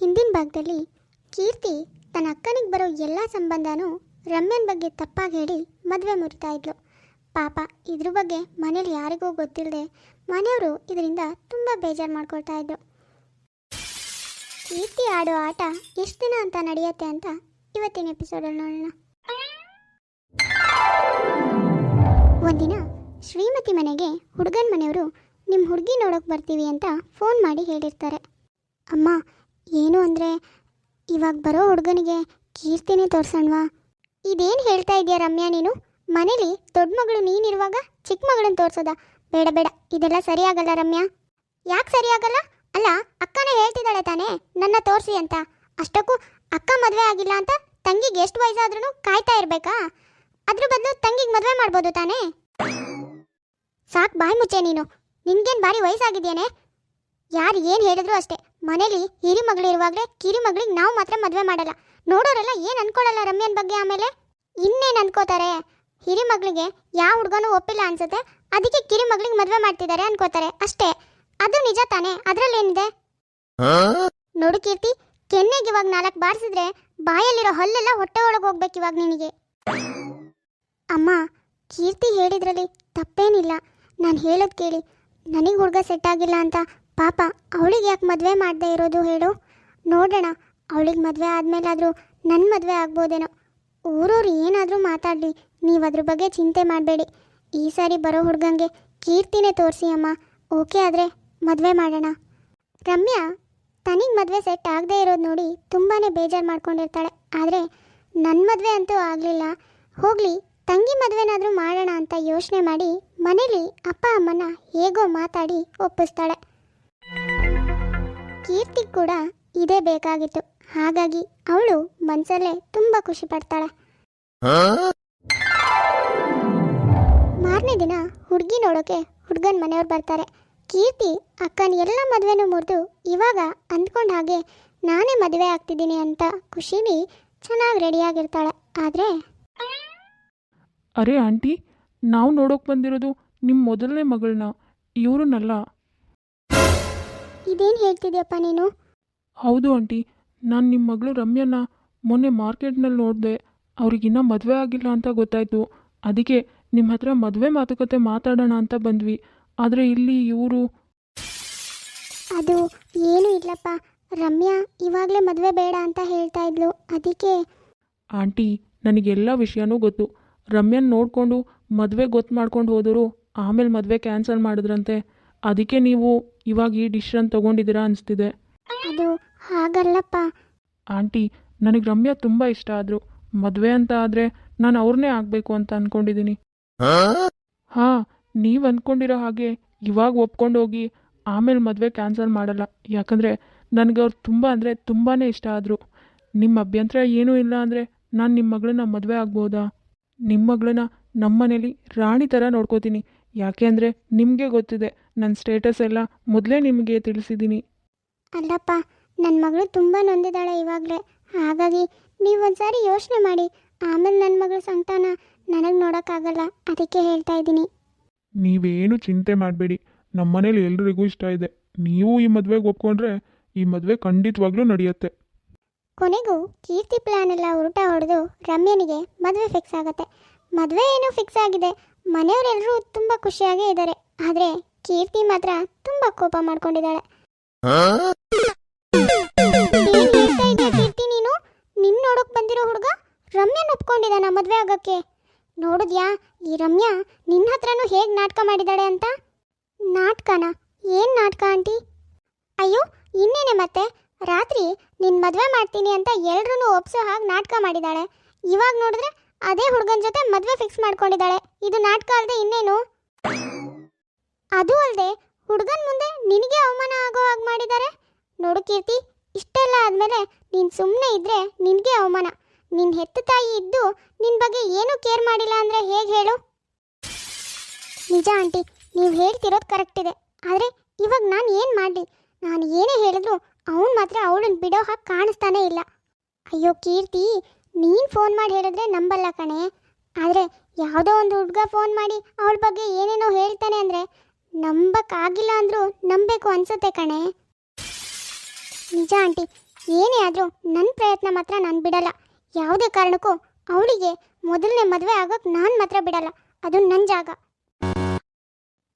ಹಿಂದಿನ ಭಾಗದಲ್ಲಿ ಕೀರ್ತಿ ತನ್ನ ಅಕ್ಕನಿಗೆ ಬರೋ ಎಲ್ಲ ಸಂಬಂಧನೂ ರಮ್ಯನ ಬಗ್ಗೆ ತಪ್ಪಾಗಿ ಹೇಳಿ ಮದುವೆ ಮುರಿತಾ ಇದ್ಲು. ಪಾಪ ಇದ್ರ ಬಗ್ಗೆ ಮನೇಲಿ ಯಾರಿಗೂ ಗೊತ್ತಿಲ್ಲದೆ ಮನೆಯವರು ಇದರಿಂದ ತುಂಬ ಬೇಜಾರು ಮಾಡ್ಕೊಳ್ತಾ ಇದ್ರು. ಕೀರ್ತಿ ಆಡೋ ಆಟ ಎಷ್ಟು ದಿನ ಅಂತ ನಡೆಯುತ್ತೆ ಅಂತ ಇವತ್ತಿನ ಎಪಿಸೋಡಲ್ಲಿ ನೋಡೋಣ. ಒಂದಿನ ಶ್ರೀಮತಿ ಮನೆಗೆ ಹುಡುಗನ ಮನೆಯವರು ನಿಮ್ಮ ಹುಡುಗಿ ನೋಡೋಕೆ ಬರ್ತೀವಿ ಅಂತ ಫೋನ್ ಮಾಡಿ ಹೇಳಿರ್ತಾರೆ. ಅಮ್ಮ ಏನು ಅಂದರೆ, ಇವಾಗ ಬರೋ ಹುಡುಗನಿಗೆ ಕೀರ್ತಿನೇ ತೋರ್ಸಣ್ವಾ? ಇದೇನು ಹೇಳ್ತಾ ಇದೆಯಾ ರಮ್ಯಾ ನೀನು? ಮನೇಲಿ ದೊಡ್ಡ ಮಗಳು ನೀನಿರುವಾಗ ಚಿಕ್ಕ ಮಗಳನ್ನ ತೋರಿಸೋದಾ? ಬೇಡ ಬೇಡ, ಇದೆಲ್ಲ ಸರಿಯಾಗಲ್ಲ ರಮ್ಯಾ. ಯಾಕೆ ಸರಿಯಾಗಲ್ಲ? ಅಲ್ಲ, ಅಕ್ಕನೇ ಹೇಳ್ತಿದ್ದಾಳೆ ತಾನೇ, ನನ್ನ ತೋರಿಸಿ ಅಂತ. ಅಷ್ಟಕ್ಕೂ ಅಕ್ಕ ಮದುವೆ ಆಗಿಲ್ಲ ಅಂತ ತಂಗಿಗೆ ಎಷ್ಟು ವಯಸ್ಸಾದ್ರೂ ಕಾಯ್ತಾ ಇರಬೇಕಾ? ಅದ್ರ ಬದಲು ತಂಗಿಗೆ ಮದುವೆ ಮಾಡ್ಬೋದು ತಾನೇ? ಸಾಕು ಬಾಯಿ ಮುಚ್ಚೆ ನೀನು. ನಿನ್ಗೇನು ಭಾರಿ ವಯಸ್ಸಾಗಿದೆಯೇನೆ? ಯಾರು ಏನು ಹೇಳಿದ್ರು ಅಷ್ಟೇ. ಮನೇಲಿ ಹಿರಿ ಮಗಳು ಇರುವಾಗಲೇ ಕಿರಿ ಮಗಳಿಗೆ ನಾವು ಮಾತ್ರ ಮದುವೆ ಮಾಡಲ್ಲ. ನೋಡೋರೆಲ್ಲ ಏನು ಅನ್ಕೊಳ್ಳಲ್ಲ ರಮ್ಯನ ಬಗ್ಗೆ ಆಮೇಲೆ? ಇನ್ನೇನು ಅನ್ಕೋತಾರೆ? ಹಿರಿ ಮಗಳಿಗೆ ಯಾವ ಹುಡುಗನೂ ಒಪ್ಪಿಲ್ಲ ಅನ್ಸುತ್ತೆ. ಅದಕ್ಕೆ ಕಿರಿ ಮಗಳಿಗೆ ಮದುವೆ ಮಾಡ್ತಿದ್ದಾರೆ ಅನ್ಕೋತಾರೆ ಅಷ್ಟೇ. ಅದು ನಿಜ ತಾನೇ? ಅದ್ರಲ್ಲೇನಿದೆ? ನೋಡು ಕೀರ್ತಿ ಕೆನ್ನೆಗೆ ಇವಾಗ ನಾಲ್ಕು ಬಾರಿಸಿದ್ರೆ ಬಾಯಲ್ಲಿರೋ ಹಲ್ಲೆಲ್ಲ ಹೊಟ್ಟೆ ಒಳಗೆ ಹೋಗ್ಬೇಕು ಇವಾಗ ನಿನಗೆ. ಅಮ್ಮ ಕೀರ್ತಿ ಹೇಳಿದ್ರಲ್ಲಿ ತಪ್ಪೇನಿಲ್ಲ. ನಾನು ಹೇಳೋದು ಕೇಳಿ. ನನಗೆ ಹುಡುಗ ಸೆಟ್ ಆಗಿಲ್ಲ ಅಂತ ಪಾಪ, ಅವಳಿಗೆ ಯಾಕೆ ಮದುವೆ ಮಾಡದೇ ಇರೋದು ಹೇಳು? ನೋಡೋಣ, ಅವಳಿಗೆ ಮದುವೆ ಆದಮೇಲಾದರೂ ನನ್ನ ಮದುವೆ ಆಗ್ಬೋದೇನೋ? ಊರವ್ರು ಏನಾದರೂ ಮಾತಾಡಲಿ, ನೀವು ಅದ್ರ ಬಗ್ಗೆ ಚಿಂತೆ ಮಾಡಬೇಡಿ. ಈ ಸಾರಿ ಬರೋ ಹುಡುಗಂಗೆ ಕೀರ್ತಿನೇ ತೋರಿಸಿ ಅಮ್ಮ. ಓಕೆ ಆದರೆ ಮದುವೆ ಮಾಡೋಣ. ರಮ್ಯಾ, ತನಿಗೆ ಮದುವೆ ಸೆಟ್ ಆಗದೇ ಇರೋದು ನೋಡಿ ತುಂಬಾ ಬೇಜಾರು ಮಾಡ್ಕೊಂಡಿರ್ತಾಳೆ. ಆದರೆ ನನ್ನ ಮದುವೆ ಅಂತೂ ಆಗಲಿಲ್ಲ. ಹೋಗಲಿ, ತಂಗಿ ಮದುವೆನಾದರೂ ಮಾಡೋಣ ಅಂತ ಯೋಚನೆ ಮಾಡಿ ಮನೇಲಿ ಅಪ್ಪ ಅಮ್ಮನ ಹೇಗೋ ಮಾತಾಡಿ ಒಪ್ಪಿಸ್ತಾಳೆ. ಕೀರ್ತಿ ಕೂಡ ಇದೇ ಬೇಕಾಗಿತ್ತು. ಹಾಗಾಗಿ ಅವಳು ಮನಸಲ್ಲೇ ತುಂಬಾ ಖುಷಿ ಪಡ್ತಾಳೆ. ಮಾರನೇ ದಿನ ಹುಡುಗಿ ನೋಡೋಕೆ ಹುಡುಗನ ಮನೆಯವ್ರು ಬರ್ತಾರೆ. ಕೀರ್ತಿ ಅಕ್ಕನ ಎಲ್ಲ ಮದುವೆನೂ ಮುರಿದು ಇವಾಗ ಅಂದ್ಕೊಂಡ ಹಾಗೆ ನಾನೇ ಮದುವೆ ಆಗ್ತಿದ್ದೀನಿ ಅಂತ ಖುಷಿಲಿ ಚೆನ್ನಾಗಿ ರೆಡಿಯಾಗಿರ್ತಾಳೆ ಆದರೆ ಅರೆ ಆಂಟಿ ನಾವು ನೋಡೋಕೆ ಬಂದಿರೋದು ನಿಮ್ಮ ಮೊದಲನೇ ಮಗಳನ್ನ ಇವ್ರನ್ನಲ್ಲ. ಇದೇನು ಹೇಳ್ತಿದ್ಯಪ್ಪ ನೀನು? ಹೌದು ಆಂಟಿ ನಾನು ನಿಮ್ಮ ಮಗಳು ರಮ್ಯನ ಮೊನ್ನೆ ಮಾರ್ಕೆಟ್ನಲ್ಲಿ ನೋಡಿದೆ ಅವ್ರಿಗಿನ್ನೂ ಮದುವೆ ಆಗಿಲ್ಲ ಅಂತ ಗೊತ್ತಾಯಿತು. ಅದಕ್ಕೆ ನಿಮ್ಮ ಹತ್ರ ಮದುವೆ ಮಾತುಕತೆ ಮಾತಾಡೋಣ ಅಂತ ಬಂದ್ವಿ. ಆದರೆ ಇಲ್ಲಿ ಇವರು ಅದು ಏನೂ ಇಲ್ಲಪ್ಪ. ರಮ್ಯಾ ಇವಾಗಲೇ ಮದುವೆ ಬೇಡ ಅಂತ ಹೇಳ್ತಾ ಇದ್ಲು. ಅದಕ್ಕೆ ಆಂಟಿ ನನಗೆಲ್ಲ ವಿಷಯನೂ ಗೊತ್ತು. ರಮ್ಯನ್ ನೋಡಿಕೊಂಡು ಮದುವೆ ಗೊತ್ತು ಮಾಡ್ಕೊಂಡು ಹೋದರು ಆಮೇಲೆ ಮದುವೆ ಕ್ಯಾನ್ಸಲ್ ಮಾಡಿದ್ರಂತೆ. ಅದಕ್ಕೆ ನೀವು ಇವಾಗ ಈ ಡಿಶ್ ಅನ್ನು ತೊಗೊಂಡಿದ್ದೀರಾ ಅನಿಸ್ತಿದೆ. ಅದು ಹಾಗಲ್ಲಪ್ಪ. ಆಂಟಿ ನನಗೆ ರಮ್ಯಾ ತುಂಬ ಇಷ್ಟ ಆದರು. ಮದುವೆ ಅಂತ ಆದರೆ ನಾನು ಅವ್ರನ್ನೇ ಆಗಬೇಕು ಅಂತ ಅಂದ್ಕೊಂಡಿದ್ದೀನಿ ಹಾಂ ನೀವು ಅಂದ್ಕೊಂಡಿರೋ ಹಾಗೆ ಇವಾಗ ಒಪ್ಕೊಂಡು ಹೋಗಿ ಆಮೇಲೆ ಮದುವೆ ಕ್ಯಾನ್ಸಲ್ ಮಾಡಲ್ಲ. ಯಾಕಂದರೆ ನನಗೆ ಅವ್ರು ತುಂಬ ಅಂದರೆ ತುಂಬಾ ಇಷ್ಟ ಆದರು. ನಿಮ್ಮ ಅಭ್ಯಂತರ ಏನೂ ಇಲ್ಲ ಅಂದರೆ ನಾನು ನಿಮ್ಮ ಮಗಳನ್ನ ಮದುವೆ ಆಗ್ಬೋದಾ? ನಿಮ್ಮ ಮಗಳನ್ನ ನಮ್ಮ ಮನೇಲಿ ರಾಣಿ ಥರ ನೋಡ್ಕೋತೀನಿ. ಯಾಕೆ ಅಂದರೆ ನಿಮಗೆ ಗೊತ್ತಿದೆ. ನನ್ನ ಸ್ಟೇಟಸ್ ಎಲ್ಲ ಮೊದಲೇ ನಿಮಗೆ ತಿಳಿಸಿದ್ದೀನಿ ಅಲ್ಲಪ್ಪ ನನ್ನ ಮಗಳು ತುಂಬ ನೊಂದಿದ್ದಾಳೆ ಇವಾಗಲೇ. ಹಾಗಾಗಿ ನೀವು ಒಂದ್ಸಾರಿ ಯೋಚನೆ ಮಾಡಿ. ಆಮೇಲೆ ನನ್ನ ಮಗಳ ಸಂತಾನ ನನಗೆ ನೋಡೋಕ್ಕಾಗಲ್ಲ ಅದಕ್ಕೆ ಹೇಳ್ತಾ ಇದ್ದೀನಿ. ನೀವೇನು ಚಿಂತೆ ಮಾಡಬೇಡಿ. ನಮ್ಮ ಮನೇಲಿ ಎಲ್ರಿಗೂ ಇಷ್ಟ ಇದೆ. ನೀವು ಈ ಮದುವೆಗೆ ಒಪ್ಕೊಂಡ್ರೆ ಈ ಮದುವೆ ಖಂಡಿತವಾಗ್ಲೂ ನಡೆಯುತ್ತೆ. ಕೊನೆಗೂ ಕೀರ್ತಿ ಪ್ಲಾನ್ ಎಲ್ಲ ಉರುಟ ಹೊಡೆದು ರಮ್ಯನಿಗೆ ಮದುವೆ ಫಿಕ್ಸ್ ಆಗುತ್ತೆ. ಮದುವೆ ಏನೋ ಫಿಕ್ಸ್ ಆಗಿದೆ. ಮನೆಯವರೆಲ್ಲರೂ ತುಂಬ ಖುಷಿಯಾಗೇ ಇದ್ದಾರೆ ಆದರೆ ಕೀರ್ತಿ ಮಾತ್ರ ತುಂಬಾ ಕೋಪ ಮಾಡ್ಕೊಂಡಿದ್ದಾಳೆ. ಕೀರ್ತಿ ನೀನು? ನಿನ್ ನೋಡಕ್ ಬಂದಿರೋ ಹುಡುಗ ರಮ್ಯನ್ ಒಪ್ಕೊಂಡಿದ್ದಾನ ಮದ್ವೆ ಆಗಕ್ಕೆ. ನೋಡಿದ್ಯಾ ಈ ರಮ್ಯಾ ನಿನ್ನ ಹತ್ರನೂ ಹೇಗ್ ನಾಟಕ ಮಾಡಿದಾಳೆ ಅಂತ? ನಾಟಕನ? ಏನ್ ನಾಟಕ ಆಂಟಿ? ಅಯ್ಯೋ ಇನ್ನೇನೆ ಮತ್ತೆ? ರಾತ್ರಿ ನಿನ್ ಮದ್ವೆ ಮಾಡ್ತೀನಿ ಅಂತ ಎಲ್ರೂ ಒಪ್ಸೋ ಹಾಗೆ ನಾಟಕ ಮಾಡಿದಾಳೆ. ಇವಾಗ ನೋಡಿದ್ರೆ ಅದೇ ಹುಡುಗನ ಜೊತೆ ಮದ್ವೆ ಫಿಕ್ಸ್ ಮಾಡ್ಕೊಂಡಿದ್ದಾಳೆ. ಇದು ನಾಟಕ ಅಲ್ಲದೆ ಇನ್ನೇನು? ಅದು ಅಲ್ಲದೆ ಹುಡುಗನ ಮುಂದೆ ನಿನಗೆ ಅವಮಾನ ಆಗೋ ಹಾಗೆ ಮಾಡಿದ್ದಾರೆ ನೋಡು ಕೀರ್ತಿ, ಇಷ್ಟೆಲ್ಲ ಆದಮೇಲೆ ನೀನು ಸುಮ್ಮನೆ ಇದ್ದರೆ ನಿನಗೆ ಅವಮಾನ. ನಿನ್ನ ಹೆತ್ತ ತಾಯಿ ಇದ್ದು ನಿನ್ನ ಬಗ್ಗೆ ಏನೂ ಕೇರ್ ಮಾಡಿಲ್ಲ ಅಂದರೆ ಹೇಗೆ ಹೇಳು? ನಿಜ ಆಂಟಿ, ನೀವು ಹೇಳ್ತಿರೋದು ಕರೆಕ್ಟ್ ಇದೆ. ಆದರೆ ಇವಾಗ ನಾನು ಏನು ಮಾಡಲಿ? ನಾನು ಏನೇ ಹೇಳಿದ್ರು ಅವನು ಮಾತ್ರ ಅವಳನ್ನ ಬಿಡೋ ಹಾಗೆ ಕಾಣಿಸ್ತಾನೇ ಇಲ್ಲ. ಅಯ್ಯೋ ಕೀರ್ತಿ, ನೀನು ಫೋನ್ ಮಾಡಿ ಹೇಳಿದ್ರೆ ನಂಬಲ್ಲ ಕಣೆ. ಆದರೆ ಯಾವುದೋ ಒಂದು ಹುಡುಗ ಫೋನ್ ಮಾಡಿ ಅವಳ ಬಗ್ಗೆ ಏನೇನೋ ಹೇಳ್ತಾನೆ ಅಂದರೆ ನಂಬಕ್ಕಾಗಿಲ್ಲ ಅಂದರೂ ನಂಬಬೇಕು ಅನ್ಸುತ್ತೆ ಕಣೆ. ನಿಜ ಆಂಟಿ, ಏನೇ ಆದರೂ ನನ್ನ ಪ್ರಯತ್ನ ಮಾತ್ರ ನಾನು ಬಿಡಲ್ಲ. ಯಾವುದೇ ಕಾರಣಕ್ಕೂ ಅವಳಿಗೆ ಮೊದಲನೇ ಮದುವೆ ಆಗೋಕೆ ನಾನು ಮಾತ್ರ ಬಿಡಲ್ಲ. ಅದು ನನ್ನ ಜಾಗ.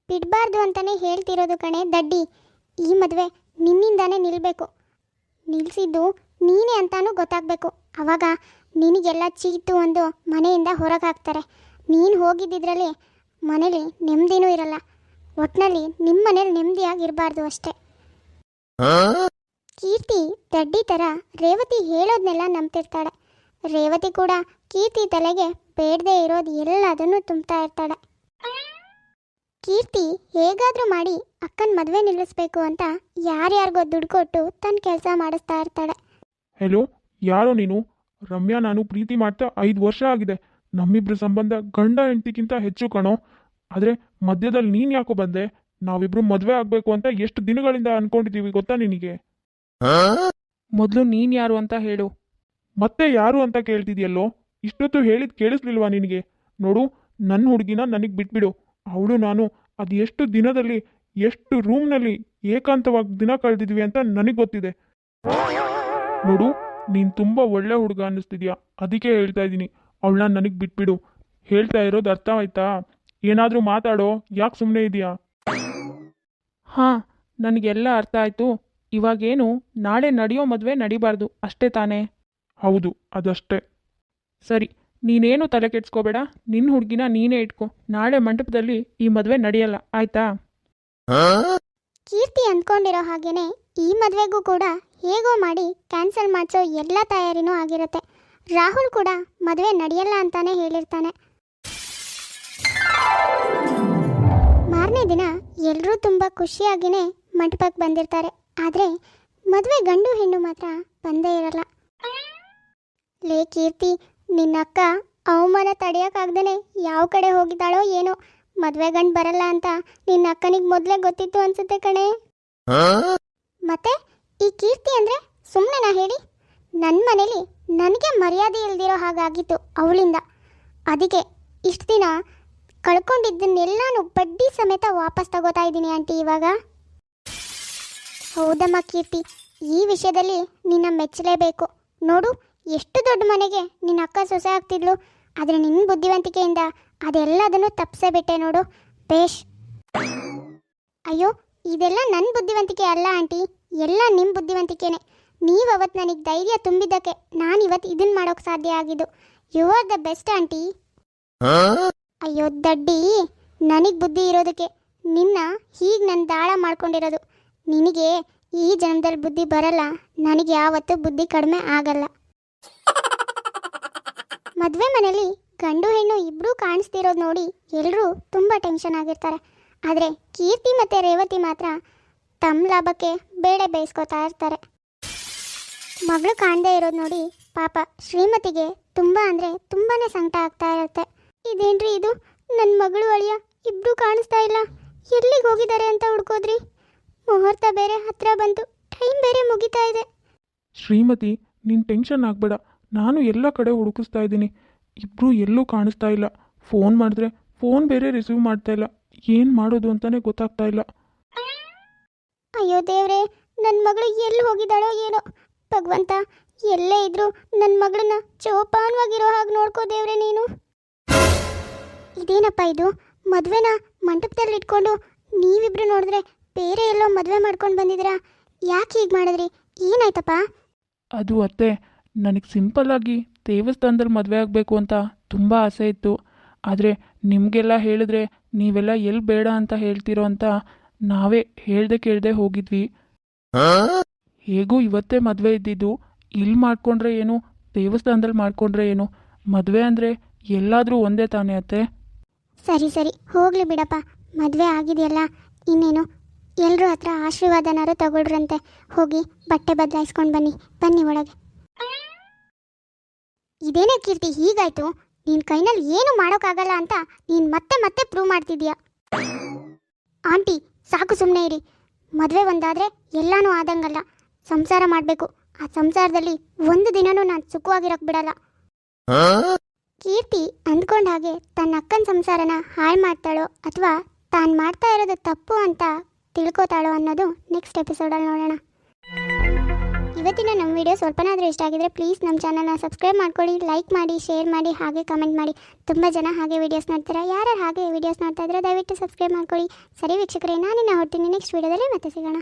ಬಿಡಬಾರ್ದು ಅಂತಲೇ ಹೇಳ್ತಿರೋದು ಕಣೆ ದಡ್ಡಿ. ಈ ಮದುವೆ ನಿನ್ನಿಂದಾನೇ ನಿಲ್ಲಬೇಕು ನಿಲ್ಲಿಸಿದ್ದು ನೀನೇ ಅಂತಾನೂ ಗೊತ್ತಾಗಬೇಕು. ಅವಾಗ ನಿನಗೆಲ್ಲ ಚೀತು ಒಂದು ಮನೆಯಿಂದ ಹೊರಗೆ ಹಾಕ್ತಾರೆ ನೀನು ಹೋಗಿದ್ದಿದ್ರಲ್ಲಿ ಮನೇಲಿ ನೆಮ್ಮದಿನೂ ಇರಲ್ಲ. ಒಟ್ನಲ್ಲಿ ನಿಮ್ಮ ಮನೇಲಿ ನೆಮ್ಮದಿಯಾಗಿರಬಾರ್ದು ಅಷ್ಟೇ. ಕೀರ್ತಿ ದಡ್ಡಿ ಥರ ರೇವತಿ ಹೇಳೋದನ್ನೆಲ್ಲ ನಂಬ್ತಿರ್ತಾಳೆ. ರೇವತಿ ಕೂಡ ಕೀರ್ತಿ ತಲೆಗೆ ಬೇಡದೇ ಇರೋದು ಎಲ್ಲದನ್ನು ತುಂಬ್ತಾ ಇರ್ತಾಳೆ. ಕೀರ್ತಿ ಹೇಗಾದರೂ ಮಾಡಿ ಅಕ್ಕನ ಮದುವೆ ನಿಲ್ಲಿಸ್ಬೇಕು ಅಂತ ಯಾರ್ಯಾರಿಗೋ ದುಡ್ಡು ಕೊಟ್ಟು ತನ್ನ ಕೆಲಸ ಮಾಡಿಸ್ತಾ ಇರ್ತಾಳೆ. ಹೆಲೋ, ಯಾರೋ ನೀನು? ರಮ್ಯಾ ನಾನು ಪ್ರೀತಿ ಮಾಡ್ತಾ ಐದು ವರ್ಷ ಆಗಿದೆ. ನಮ್ಮಿಬ್ರ ಸಂಬಂಧ ಗಂಡ ಹೆಂಡತಿಗಿಂತ ಹೆಚ್ಚು ಕಣೋ. ಆದರೆ ಮಧ್ಯದಲ್ಲಿ ನೀನು ಯಾಕೋ ಬಂದೆ? ನಾವಿಬ್ರು ಮದುವೆ ಆಗಬೇಕು ಅಂತ ಎಷ್ಟು ದಿನಗಳಿಂದ ಅನ್ಕೊಂಡಿದ್ದೀವಿ ಗೊತ್ತಾ ನಿನಗೆ? ಮೊದಲು ನೀನು ಯಾರು ಅಂತ ಹೇಳು. ಮತ್ತೆ ಯಾರು ಅಂತ ಕೇಳ್ತಿದ್ಯಲ್ಲೋ? ಇಷ್ಟೊತ್ತು ಹೇಳಿದ್ ಕೇಳಿಸ್ಲಿಲ್ವಾ ನಿನಗೆ? ನೋಡು ನನ್ನ ಹುಡುಗಿನ ನನಗೆ ಬಿಟ್ಬಿಡು. ಅವಳು ನಾನು ಅದು ಎಷ್ಟು ದಿನದಲ್ಲಿ ಎಷ್ಟು ರೂಮ್ನಲ್ಲಿ ಏಕಾಂತವಾಗಿ ದಿನ ಕಳೆದಿದ್ವಿ ಅಂತ ನನಗೆ ಗೊತ್ತಿದೆ. ನೋಡು ನೀನು ತುಂಬ ಒಳ್ಳೆ ಹುಡುಗ ಅನ್ನಿಸ್ತಿದ್ಯಾ? ಅದಕ್ಕೆ ಹೇಳ್ತಾ ಇದ್ದೀನಿ. ಅವಳನ್ನ ನನಗೆ ಬಿಟ್ಬಿಡು. ಹೇಳ್ತಾ ಇರೋದು ಅರ್ಥ ಆಯ್ತಾ ಏನಾದರೂ ಮಾತಾಡೋ ಯಾಕೆ ಸುಮ್ಮನೆ ಇದೆಯಾ ಹಾಂ ನನಗೆಲ್ಲ ಅರ್ಥ ಆಯಿತು. ಇವಾಗೇನು ನಾಳೆ ನಡೆಯೋ ಮದುವೆ ನಡಿಬಾರ್ದು ಅಷ್ಟೇ ತಾನೇ? ಹೌದು ಅದಷ್ಟೇ. ಸರಿ ನೀನೇನು ತಲೆ ಕೆಡ್ಸ್ಕೋಬೇಡ ನಿನ್ನ ಹುಡುಗಿನ ನೀನೇ ಇಟ್ಕೊ. ನಾಳೆ ಮಂಟಪದಲ್ಲಿ ಈ ಮದುವೆ ನಡೆಯಲ್ಲ ಆಯ್ತಾ? ಕೀರ್ತಿ ಅಂದ್ಕೊಂಡಿರೋ ಹಾಗೇನೆ ಈ ಮದುವೆಗೂ ಕೂಡ ಹೇಗೋ ಮಾಡಿ ಕ್ಯಾನ್ಸಲ್ ಮಾಡಿಸೋ ಎಲ್ಲ ತಯಾರಿನೂ ಆಗಿರುತ್ತೆ. ರಾಹುಲ್ ಕೂಡ ಮದುವೆ ನಡೆಯಲ್ಲ ಅಂತಾನೆ ಹೇಳಿರ್ತಾನೆ. ಮಾರನೇ ದಿನ ಎಲ್ಲರೂ ತುಂಬ ಖುಷಿಯಾಗಿನೇ ಮಂಟಪಕ್ಕೆ ಬಂದಿರ್ತಾರೆ. ಆದರೆ ಮದುವೆ ಗಂಡು ಹೆಣ್ಣು ಮಾತ್ರ ಬಂದೇ ಇರಲ್ಲ. ಲೇ ಕೀರ್ತಿ, ನಿನ್ನ ಅಕ್ಕ ಅವಮಾನ ತಡೆಯೋಕ್ಕಾಗ್ದೇ ಯಾವ ಕಡೆ ಹೋಗಿದ್ದಾಳೋ ಏನೋ. ಮದುವೆ ಗಂಡು ಬರಲ್ಲ ಅಂತ ನಿನ್ನ ಅಕ್ಕನಿಗೆ ಮೊದಲೇ ಗೊತ್ತಿತ್ತು ಅನ್ಸುತ್ತೆ ಕಣೆ. ಮತ್ತೆ ಈ ಕೀರ್ತಿ ಅಂದ್ರೆ ಸುಮ್ಮನೆನಾ ಹೇಳಿ? ನನ್ನ ಮನೇಲಿ ನನಗೆ ಮರ್ಯಾದೆ ಇಲ್ದಿರೋ ಹಾಗಾಗಿತ್ತು ಅವಳಿಂದ. ಅದಕ್ಕೆ ಇಷ್ಟು ದಿನ ಕಳ್ಕೊಂಡಿದ್ದನ್ನೆಲ್ಲಾನು ಬಡ್ಡಿ ಸಮೇತ ವಾಪಸ್ ತಗೋತಾ ಇದ್ದೀನಿ ಆಂಟಿ ಇವಾಗ. ಹೌದಮ್ಮ ಕೀರ್ತಿ, ಈ ವಿಷಯದಲ್ಲಿ ನಿನ್ನ ಮೆಚ್ಚಲೇಬೇಕು. ನೋಡು, ಎಷ್ಟು ದೊಡ್ಡ ಮನೆಗೆ ನಿನ್ನ ಅಕ್ಕ ಸೊಸೆ ಆಗ್ತಿದ್ಲು, ಆದರೆ ನಿನ್ನ ಬುದ್ಧಿವಂತಿಕೆಯಿಂದ ಅದೆಲ್ಲದನ್ನು ತಪ್ಸೇ ಬಿಟ್ಟೆ ನೋಡು, ಬೇಷ್. ಅಯ್ಯೋ, ಇದೆಲ್ಲ ನನ್ನ ಬುದ್ಧಿವಂತಿಕೆ ಅಲ್ಲ ಆಂಟಿ, ಎಲ್ಲ ನಿಮ್ಮ ಬುದ್ಧಿವಂತಿಕೆನೇ. ನೀವು ಅವತ್ತು ನನಗೆ ಧೈರ್ಯ ತುಂಬಿದ್ದಕ್ಕೆ ನಾನು ಇವತ್ತು ಇದನ್ನು ಮಾಡೋಕ್ಕೆ ಸಾಧ್ಯ ಆಗಿದ್ದು. You are the best aunty. ಅಯ್ಯೋ ದಡ್ಡಿ, ನನಗೆ ಬುದ್ಧಿ ಇರೋದಕ್ಕೆ ನಿನ್ನ ಹೀಗೆ ನನ್ನ ದಾಳ ಮಾಡ್ಕೊಂಡಿರೋದು. ನಿನಗೆ ಈ ಜನ್ಮದಲ್ಲಿ ಬುದ್ಧಿ ಬರಲ್ಲ, ನನಗೆ ಯಾವತ್ತೂ ಬುದ್ಧಿ ಕಡಿಮೆ ಆಗಲ್ಲ. ಮದುವೆ ಮನೆಯಲ್ಲಿ ಗಂಡು ಹೆಣ್ಣು ಇಬ್ಬರೂ ಕಾಣಿಸ್ತಿರೋದು ನೋಡಿ ಎಲ್ಲರೂ ತುಂಬ ಟೆನ್ಷನ್ ಆಗಿರ್ತಾರೆ. ಆದರೆ ಕೀರ್ತಿ ಮತ್ತು ರೇವತಿ ಮಾತ್ರ ತಮ್ಮ ಲಾಭಕ್ಕೆ ಬೇಳೆ ಬೇಯಿಸ್ಕೊತಾ ಇರ್ತಾರೆ. ಮಗಳು ಕಾಣದೇ ಇರೋದು ನೋಡಿ ಪಾಪ ಶ್ರೀಮತಿಗೆ ತುಂಬ ಅಂದರೆ ತುಂಬಾ ಸಂಕಟ ಆಗ್ತಾ ಇರುತ್ತೆ. ಇದೇನ್ರಿ ಇದು? ನನ್ನ ಮಗಳು ಅಳಿಯ ಇಬ್ರು ಕಾಣಿಸ್ತಾ ಇಲ್ಲ. ಎಲ್ಲಿಗೆ ಹೋಗಿದ್ದಾರೆ ಅಂತ ಹುಡ್ಕೋದ್ರಿ? ಮುಹೂರ್ತ ಬೇರೆ ಹತ್ರ ಬಂತು ಟೈಮ್ ಬೇರೆ ಮುಗಿತಾ ಇದೆ. ಶ್ರೀಮತಿ ನಿನ್ ಟೆನ್ಷನ್ ಆಗಬೇಡ. ನಾನು ಎಲ್ಲ ಕಡೆ ಹುಡುಕಿಸ್ತಾ ಇದ್ದೀನಿ. ಇಬ್ಬರು ಎಲ್ಲೂ ಕಾಣಿಸ್ತಾ ಇಲ್ಲ. ಫೋನ್ ಮಾಡಿದ್ರೆ ಫೋನ್ ಬೇರೆ ರಿಸೀವ್ ಮಾಡ್ತಾ ಇಲ್ಲ. ಏನು ಮಾಡೋದು ಅಂತಲೇ ಗೊತ್ತಾಗ್ತಾ ಇಲ್ಲ. ಅಯ್ಯೋ ದೇವ್ರೆ ನನ್ನ ಮಗಳು ಎಲ್ಲಿ ಹೋಗಿದ್ದಾಳೋ ಏನೋ. ಭಗವಂತ ಎಲ್ಲೇ ಇದ್ರು ನನ್ನ ಮಗಳನ್ನ ಚೋಪಾನವಾಗಿರೋ ಹಾಗೆ ನೋಡ್ಕೋ ದೇವ್ರೆ ನೀನು. ಇದೇನಪ್ಪ ಇದು? ಮದುವೆನ ಮಂಟಪದಲ್ಲಿ ಇಟ್ಕೊಂಡು ನೀವಿಬ್ರು ನೋಡಿದ್ರೆ ಬೇರೆ ಎಲ್ಲೋ ಮದುವೆ ಮಾಡ್ಕೊಂಡು ಬಂದಿದ್ದೀರಾ? ಯಾಕೆ ಹೀಗೆ ಮಾಡಿದ್ರಿ? ಏನಾಯ್ತಪ್ಪ? ಅದು ಅತ್ತೆ, ನನಗೆ ಸಿಂಪಲ್ಲಾಗಿ ದೇವಸ್ಥಾನದಲ್ಲಿ ಮದುವೆ ಆಗಬೇಕು ಅಂತ ತುಂಬ ಆಸೆ ಇತ್ತು. ಆದರೆ ನಿಮಗೆಲ್ಲ ಹೇಳಿದ್ರೆ ನೀವೆಲ್ಲ ಎಲ್ಲಿ ಬೇಡ ಅಂತ ಹೇಳ್ತೀರೋ ಅಂತ ನಾವೇ ಹೇಳ್ದೆ ಕೇಳ್ದೆ ಹೋಗಿದ್ವಿ. ಹೇಗೂ ಇವತ್ತೇ ಮದುವೆ ಇದ್ದಿದ್ದು ಇಲ್ಲಿ ಮಾಡ್ಕೊಂಡ್ರೆ ಏನು, ದೇವಸ್ಥಾನದಲ್ಲಿ ಮಾಡ್ಕೊಂಡ್ರೆ ಏನು? ಮದುವೆ ಅಂದರೆ ಎಲ್ಲಾದರೂ ಒಂದೇ ತಾನೇ ಅತ್ತೆ? ಸರಿ ಸರಿ. ಹೋಗ್ಲಿ ಬಿಡಪ್ಪ. ಮದುವೆ ಆಗಿದೆಯಲ್ಲ, ಇನ್ನೇನು? ಎಲ್ಲರೂ ಹತ್ರ ಆಶೀರ್ವಾದನಾರು ತಗೊಳ್ರಂತೆ. ಹೋಗಿ ಬಟ್ಟೆ ಬದಲಾಯಿಸ್ಕೊಂಡು ಬನ್ನಿ. ಬನ್ನಿ ಒಳಗೆ. ಇದೇನೇ ಕೀರ್ತಿ, ಹೀಗಾಯ್ತು? ನಿನ್ನ ಕೈನಲ್ಲಿ ಏನು ಮಾಡೋಕ್ಕಾಗಲ್ಲ ಅಂತ ನೀನ್ ಮತ್ತೆ ಮತ್ತೆ ಪ್ರೂವ್ ಮಾಡ್ತಿದ್ಯಾ ಆಂಟಿ, ಸಾಕು ಸುಮ್ಮನೆ ಇರಿ. ಮದುವೆ ಒಂದಾದರೆ ಎಲ್ಲಾನು ಆದಂಗಲ್ಲ. ಸಂಸಾರ ಮಾಡಬೇಕು. ಆ ಸಂಸಾರದಲ್ಲಿ ಒಂದು ದಿನನೂ ನಾನು ಸುಖವಾಗಿರಕ್ ಬಿಡಲ್ಲ. ಕೀರ್ತಿ ಅಂದ್ಕೊಂಡ ಹಾಗೆ ತನ್ನ ಅಕ್ಕನ ಸಂಸಾರನ ಹಾಳು ಮಾಡ್ತಾಳೋ ಅಥವಾ ತಾನು ಮಾಡ್ತಾ ಇರೋದು ತಪ್ಪು ಅಂತ ತಿಳ್ಕೊತಾಳೋ ಅನ್ನೋದು ನೆಕ್ಸ್ಟ್ ಎಪಿಸೋಡಲ್ಲಿ ನೋಡೋಣ. ಇವತ್ತಿನ ನಮ್ಮ ವಿಡಿಯೋ ಸ್ವಲ್ಪನಾದರೂ ಇಷ್ಟ ಆಗಿದ್ರೆ ಪ್ಲೀಸ್ ನಮ್ಮ ಚಾನಲ್ನ ಸಬ್ಸ್ಕ್ರೈಬ್ ಮಾಡ್ಕೊಳ್ಳಿ ಲೈಕ್ ಮಾಡಿ ಶೇರ್ ಮಾಡಿ, ಹಾಗೆ ಕಮೆಂಟ್ ಮಾಡಿ. ತುಂಬ ಜನ ಹಾಗೆ ವೀಡಿಯೋಸ್ ನೋಡ್ತಾರೆ. ಯಾರು ಹಾಗೆ ವೀಡಿಯೋಸ್ ನೋಡ್ತಾ ಇದ್ರೆ ದಯವಿಟ್ಟು ಸಬ್ಸ್ಕ್ರೈಬ್ ಮಾಡ್ಕೊಳ್ಳಿ. ಸರಿ ವೀಕ್ಷಕರೇ, ನಾನಿನ್ನ ಹೊಟ್ಟಿನಿ ನೆಕ್ಸ್ಟ್ ವೀಡಿಯೋದಲ್ಲಿ ಮತ್ತೆ ಸಿಗೋಣ.